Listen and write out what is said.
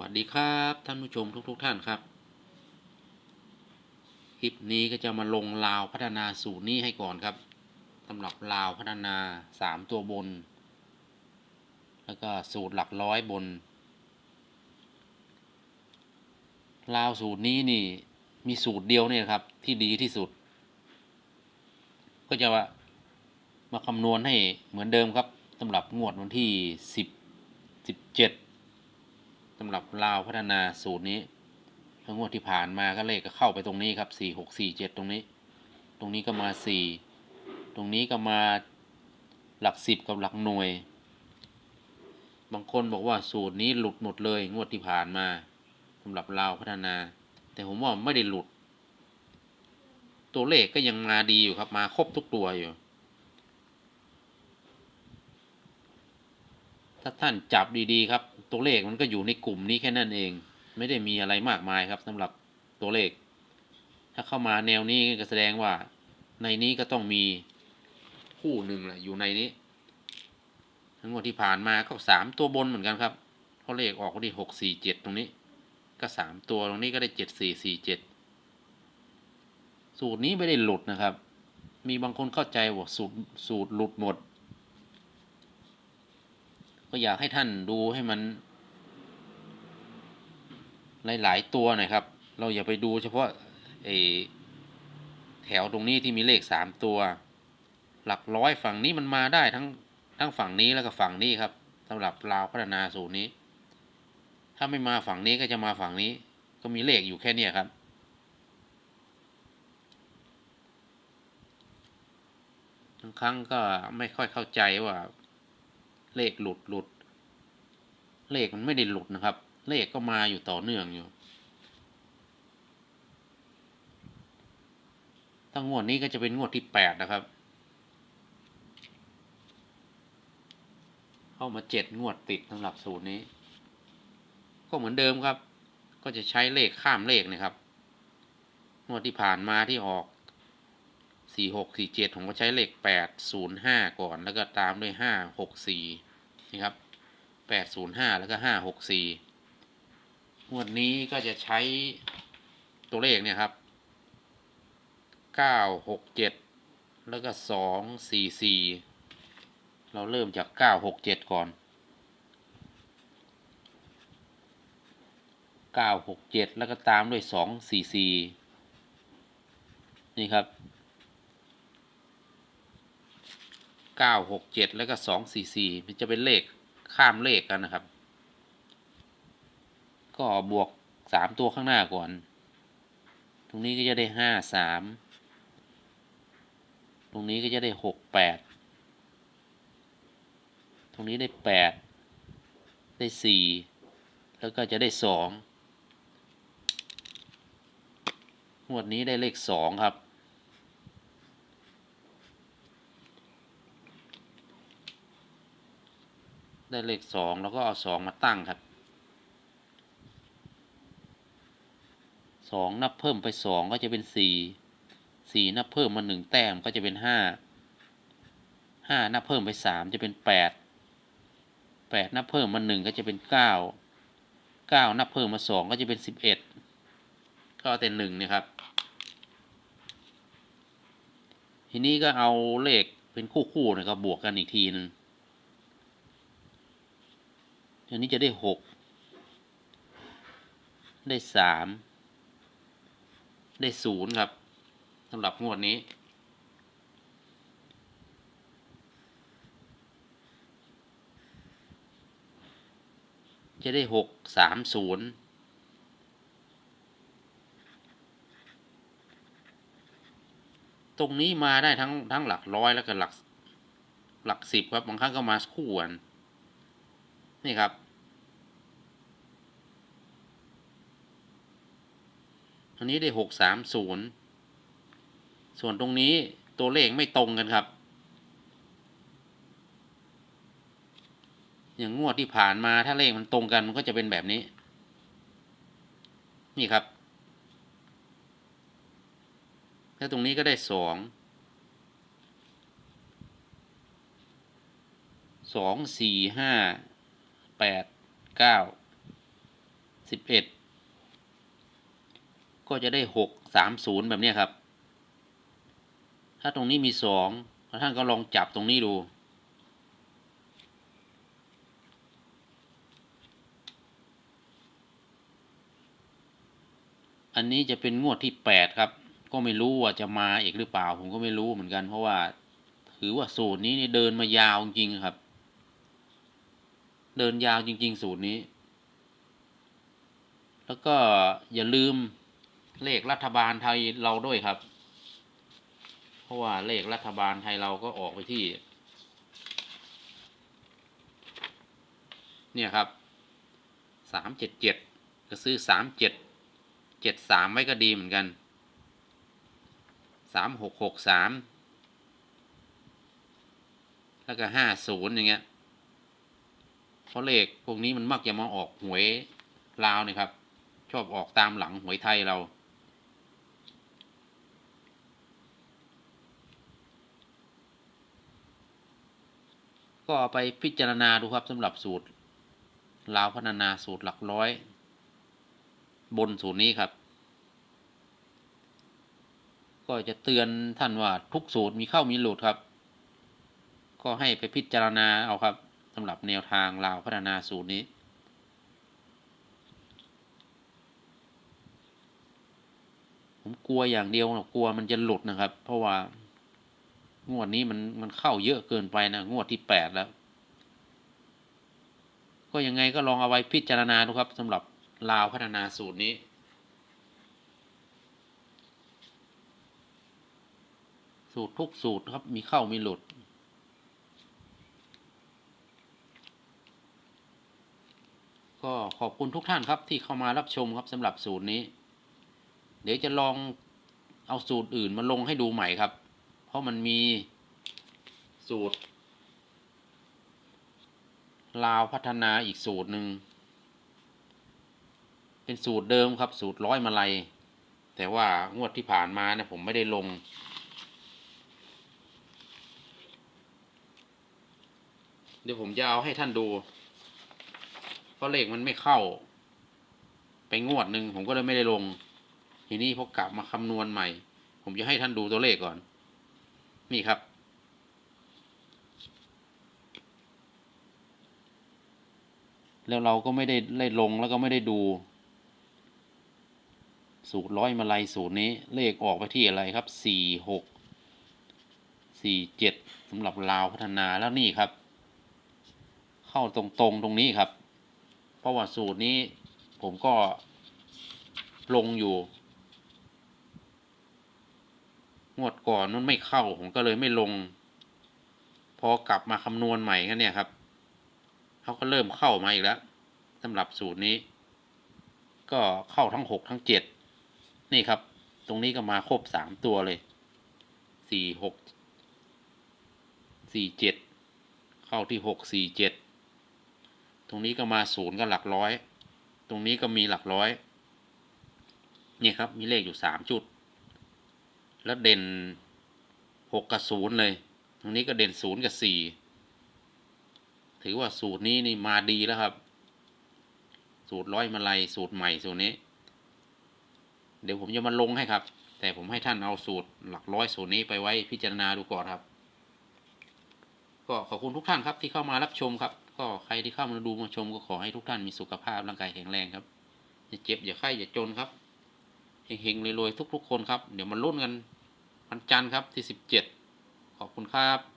วัสดีครับท่านผู้ชมทุกๆทท่านครับ คลิปนี้ก็จะมาลงลาวพัฒนาสูตรนี้ให้ก่อนครับสำหรับลาวพัฒนาสามตัวบน แล้วก็สูตรหลักร้อยบน ลาวสูตรนี้นี่มีสูตรเดียวเนี่ยครับที่ดีที่สุด ก็จะมาคำนวณให้เหมือนเดิมครับสำหรับงวดวันที่สิบ สิบเจ็ดสำหรับลาวพัฒนาสูตรนี้ทั้งงวดที่ผ่านมาก็เลขก็เข้าไปตรงนี้ครับสี่หกสี่เจ็ดตรงนี้ ตรงนี้ก็มาสี่ตรงนี้ก็มาหลักสิบกับหลักหน่วย บางคนบอกว่าสูตรนี้หลุดหมดเลยงวดที่ผ่านมาสำหรับลาวพัฒนา แต่ผมว่าไม่ได้หลุด ตัวเลขก็ยังมาดีอยู่ครับมาครบทุกตัวอยู่ ถ้าท่านจับดีๆครับ ตัวเลขมันก็อยู่ในกลุ่มนี้แค่นั้นเอง ไม่ได้มีอะไรมากมายครับสำหรับตัวเลข ถ้าเข้ามาแนวนี้ก็แสดงว่า ในนี้ก็ต้องมีคู่หนึ่งแหละอยู่ในนี้ ทั้งหมดที่ผ่านมาก็สามตัวบนเหมือนกันครับเพราะเลขออกก็ที่หกสี่เจ็ดตรงนี้ ก็สามตัวตรงนี้ก็ได้เจ็ดสี่สี่เจ็ดสูตรนี้ไม่ได้หลุดนะครับ มีบางคนเข้าใจว่าสูตรสูตรหลุดหมด ก็อยากให้ท่านดูให้มัน หลาย ๆ ตัวหน่อยครับ เราอย่าไปดูเฉพาะไอแถวตรงนี้ที่มีเลขสามตัว หลักร้อยฝั่งนี้มันมาได้ทั้งทั้งฝั่งนี้แล้วก็ฝั่งนี้ครับสำหรับลาวพัฒนาสูตรนี้ ถ้าไม่มาฝั่งนี้ก็จะมาฝั่งนี้ ก็มีเลขอยู่แค่เนี้ครับบางครั้งก็ไม่ค่อยเข้าใจว่า เลขหลุดหลุด เลขมันไม่ได้หลุดนะครับ เลขก็มาอยู่ต่อเนื่องอยู่ตั้งงวดนี้ก็จะเป็นงวดที่แปดนะครับ เข้ามาเจ็ดงวดติดสำหรับสูตรนี้ ก็เหมือนเดิมครับ ก็จะใช้เลขข้ามเลขนะครับ งวดที่ผ่านมาที่ออก สี่หกสี่เจ็ดผมก็ใช้เลขแปดศูนย์ห้าก่อน แล้วก็ตามด้วยห้าหกสี่นะครับแปดศูนย์ห้าแล้วก็ห้าหกสี่งวดนี้ก็จะใช้ตัวเลขเนี่ยครับเก้าหกเจ็ดแล้วก็สองสี่สี่เราเริ่มจากเก้าหกเจ็ดก่อนเก้าหกเจ็ดแล้วก็ตามด้วยสองสี่สี่นี่ครับ เก้าหกเจ็ดแล้วก็สองสี่สี่มันจะเป็นเลขข้ามเลขกันนะครับ ก็บวกสามตัวข้างหน้าก่อน ตรงนี้ก็จะได้ห้าสามตรงนี้ก็จะได้หกแปดตรงนี้ได้แปดได้สี่แล้วก็จะได้สองงวดนี้ได้เลขสองครับ ได้เลขสองแล้วก็เอาสองมาตั้งครับสองนับเพิ่มไปสองก็จะเป็นสี่สี่นับเพิ่มมาหนึ่งแต้มก็จะเป็นห้าห้านับเพิ่มไปสามจะเป็นแปดแปดนับเพิ่มมาหนึ่งก็จะเป็นเก้าเก้านับเพิ่มมาสองก็จะเป็นสิบเอ็ดก็เอาแต่หนึ่งเนี่ยครับ ทีนี้ก็เอาเลขเป็นคู่ๆนะครับบวกกันอีกทีหนึ่ง อันนี้จะได้หกได้สามได้ศูนย์ครับสำหรับงวดนี้ จะได้หกสามศูนย์ตรงนี้มาได้ทั้งทั้งหลักร้อยแล้วก็หลักหลักสิบครับบางครั้งก็มาคู่กันนี่ครับ อันนี้ได้หกสามศูนย์ส่วนตรงนี้ตัวเลขไม่ตรงกันครับ อย่างงวดที่ผ่านมาถ้าเลขมันตรงกันมันก็จะเป็นแบบนี้ นี่ครับ แล้วตรงนี้ก็ได้สองสองสี่ห้าแปดเก้าสิบเอ็ด ก็จะได้หกสามศูนย์แบบนี้ครับ ถ้าตรงนี้มีสองท่านก็ลองจับตรงนี้ดูอันนี้จะเป็นงวดที่แปดครับ ก็ไม่รู้ว่าจะมาอีกหรือเปล่า ผมก็ไม่รู้เหมือนกัน เพราะว่า ถือว่าสูตรนี้นี่เดินมายาวจริงครับ เดินยาวจริง ๆ สูตรนี้ แล้วก็อย่าลืม เลขรัฐบาลไทยเราด้วยครับ เพราะว่าเลขรัฐบาลไทยเราก็ออกไปที่ เนี่ยครับสามเจ็ดเจ็ดก็ซื้อสามเจ็ดเจ็ดสามไว้ก็ดีเหมือนกันสามหกหกสามแล้วก็ห้าศูนย์อย่างเงี้ยเพราะเลขพวกนี้มันมักจะมาออกหวยลาวนี่ครับ ชอบออกตามหลังหวยไทยเรา ก็เอาไปพิจารณาดูครับสำหรับสูตรลาวพัฒนาสูตรหลักร้อย บนสูตรนี้ครับ ก็จะเตือนท่านว่าทุกสูตรมีเข้ามีหลุดครับ ก็ให้ไปพิจารณาเอาครับสำหรับแนวทางลาวพัฒนาสูตรนี้ผมกลัวอย่างเดียวนะกลัวมันจะหลุดนะครับ เพราะว่า งวดนี้มันมันเข้าเยอะเกินไปนะงวดที่แปดแล้ว ก็ยังไงก็ลองเอาไว้พิจารณาดูครับสำหรับลาวพัฒนาสูตรนี้ สูตรทุกสูตรครับมีเข้ามีหลุดก็ขอบคุณทุกท่านครับที่เข้ามารับชมครับสำหรับสูตรนี้ เดี๋ยวจะลองเอาสูตรอื่นมาลงให้ดูใหม่ครับ ราะมันมีสูตร ลาวพัฒนาอีกสูตรหนึ่ง เป็นสูตรเดิมครับ สูตรร้อยมาลัย แต่ว่างวดที่ผ่านมาเนี่ยผมไม่ได้ลง เดี๋ยวผมจะเอาให้ท่านดู เพราะเลขมันไม่เข้า ไปงวดหนึ่งผมก็เลยไม่ได้ลง ทีนี้พอกลับมาคำนวณใหม่ ผมจะให้ท่านดูตัวเลขก่อน นี่ครับ แล้วเราก็ไม่ได้ได้ลงแล้วก็ไม่ได้ดู สูตรร้อยมาลัยสูตรนี้ เลขออกไปที่อะไรครับสี่หกสี่เจ็ดสำหรับลาวพัฒนาแล้วนี่ครับ เข้าตรงๆตรงนี้ครับ เพราะว่าสูตรนี้ผมก็ลงอยู่ งวดก่อนมันไม่เข้าผมก็เลยไม่ลง พอกลับมาคำนวณใหม่กันเนี่ยครับเขาก็เริ่มเข้ามาอีกแล้วสำหรับสูตรนี้ ก็เข้าทั้งหกทั้งเจ็ดนี่ครับ ตรงนี้ก็มาครบสามตัวเลยสี่หกสี่เจ็ดเข้าที่หกสี่เจ็ดตรงนี้ก็มาศูนย์ก็หลักร้อย ตรงนี้ก็มีหลักร้อยนี่ครับมีเลขอยู่สามจุด แล้วเด่นหกกับศูนย์เลยตรงนี้ก็เด่นศูนย์กับสี่ถือว่าสูตรนี้นี่มาดีแล้วครับ สูตรร้อยมาลัยสูตรใหม่สูตรนี้ เดี๋ยวผมจะมาลงให้ครับ แต่ผมให้ท่านเอาสูตรหลักร้อยสูตรนี้ไปไว้พิจารณาดูก่อนครับ ก็ขอบคุณทุกท่านครับที่เข้ามารับชมครับ ก็ใครที่เข้ามาดูมาชมก็ขอให้ทุกท่านมีสุขภาพร่างกายแข็งแรงครับอย่าเจ็บอย่าไข้อย่าจนครับเฮงๆรวยๆทุก ๆ คนครับ เดี๋ยวมาลุ้นกัน วันจันทร์ครับที่สิบเจ็ดขอบคุณครับ